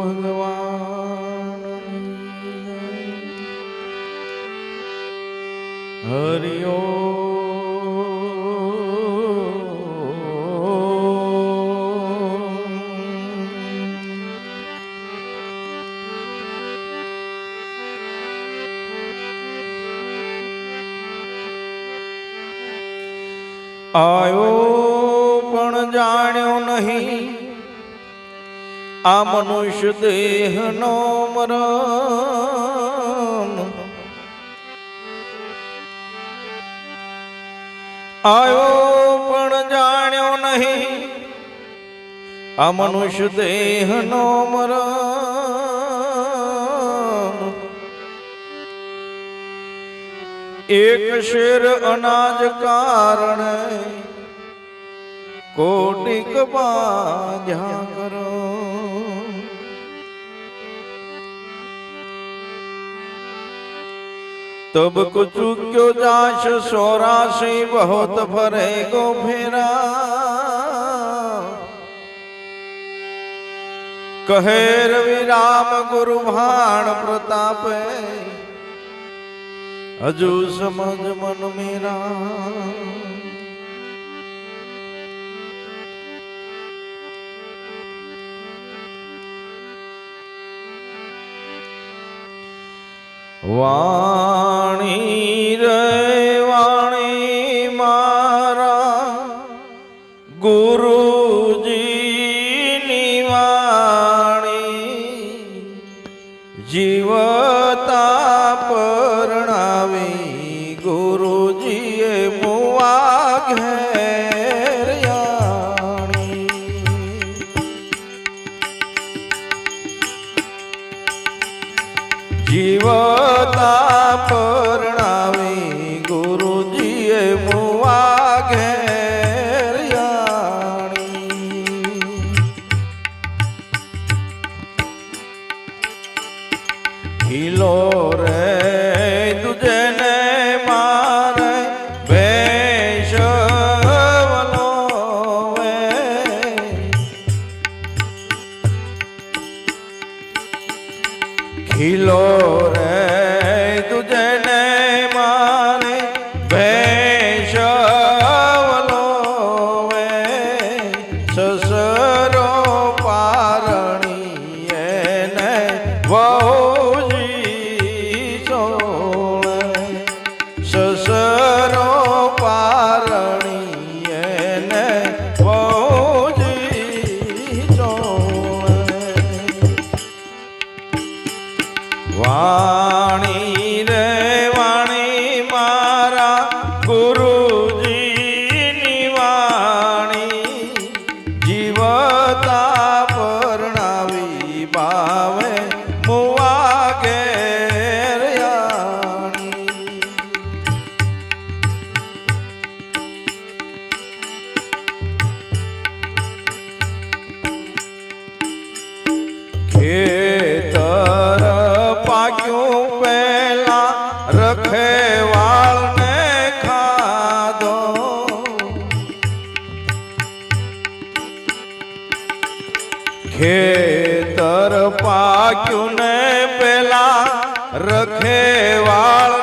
ભગવાન હરિયો આયો પણ જાણ્યો નહીં. આ મનુષ્ય દેહનો મરમ આવ્યો પણ જાણ્યો નહીં. આ મનુષ્ય દેહનો મરમ એક શેર અનાજ કારણે કોટિક બાજા કરો. તબ કુચુક્યો જાશ સોરાશી બહોત ફરે ગો ફેરા કહે રવિ રામ ગુરુ ભાણ પ્રતાપે હજુ સમજ મન મેરા વાણી રે વાણી મારા ગુરુજીની જીવતા પરણાવી ગુરુજીએ મુવા ઘેર યાણી હિલો રે ગુરુજીની ખેતર પાક્યું ને પેલા રખેવાળને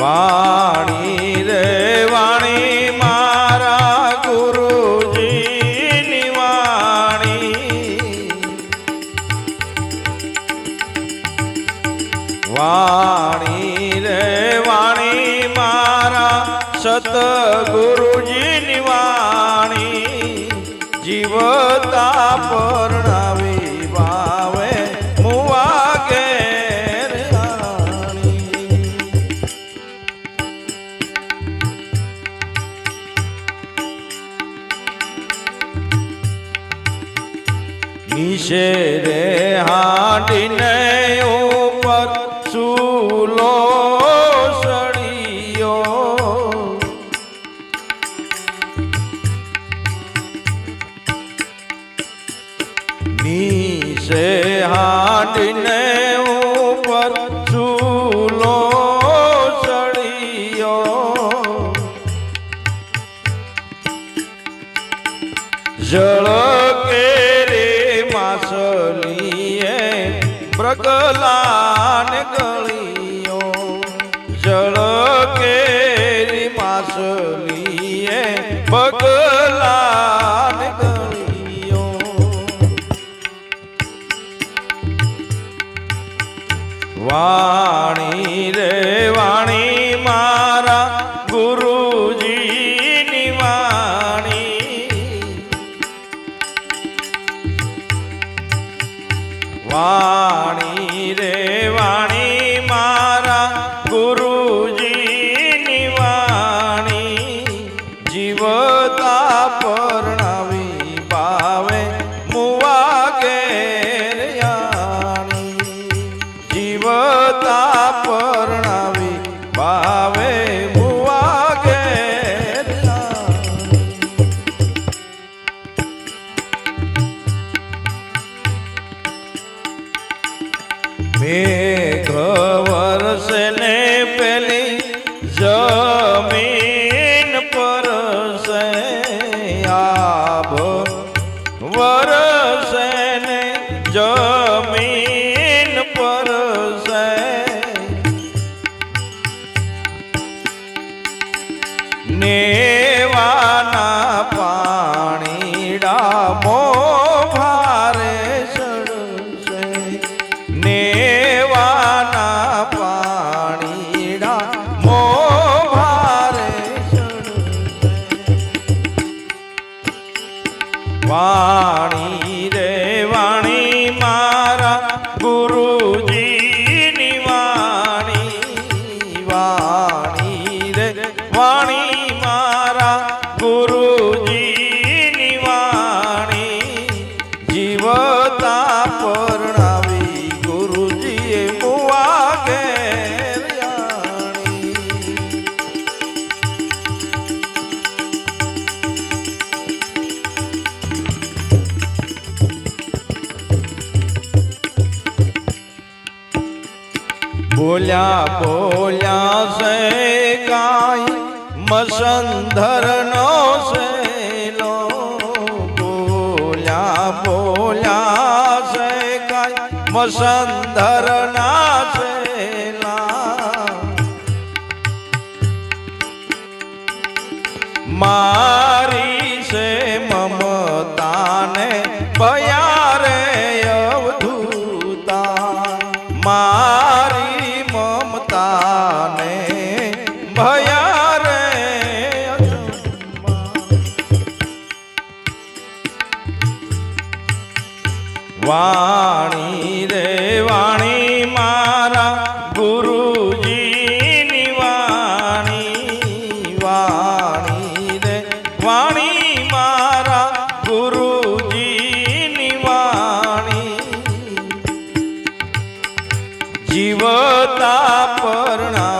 વાણી રે વાણી મારા ગુરુજીની વાણી. વાણી રે વાણી મારા સતગુરુજીની વાણી. જીવતા પરણાવી નિશે રે હાડીને ઉપર ચૂલો સળિયો નીચે હાડીને ઉપર ચૂલો સળિયો જળ મૃગલાન ગળિયો જળ કેરી માસલીએ બગલાન વાણી રે મેઘ વરસે ને પેલી જમીન પર સે આભ વરસે ને જમીન પર સે બોલ્યા બોલ્યા સે કાઈ? મસંધર નો સેલો. બોલ્યા બોલ્યા સે કાઈ? મસંધર ના તાપરણા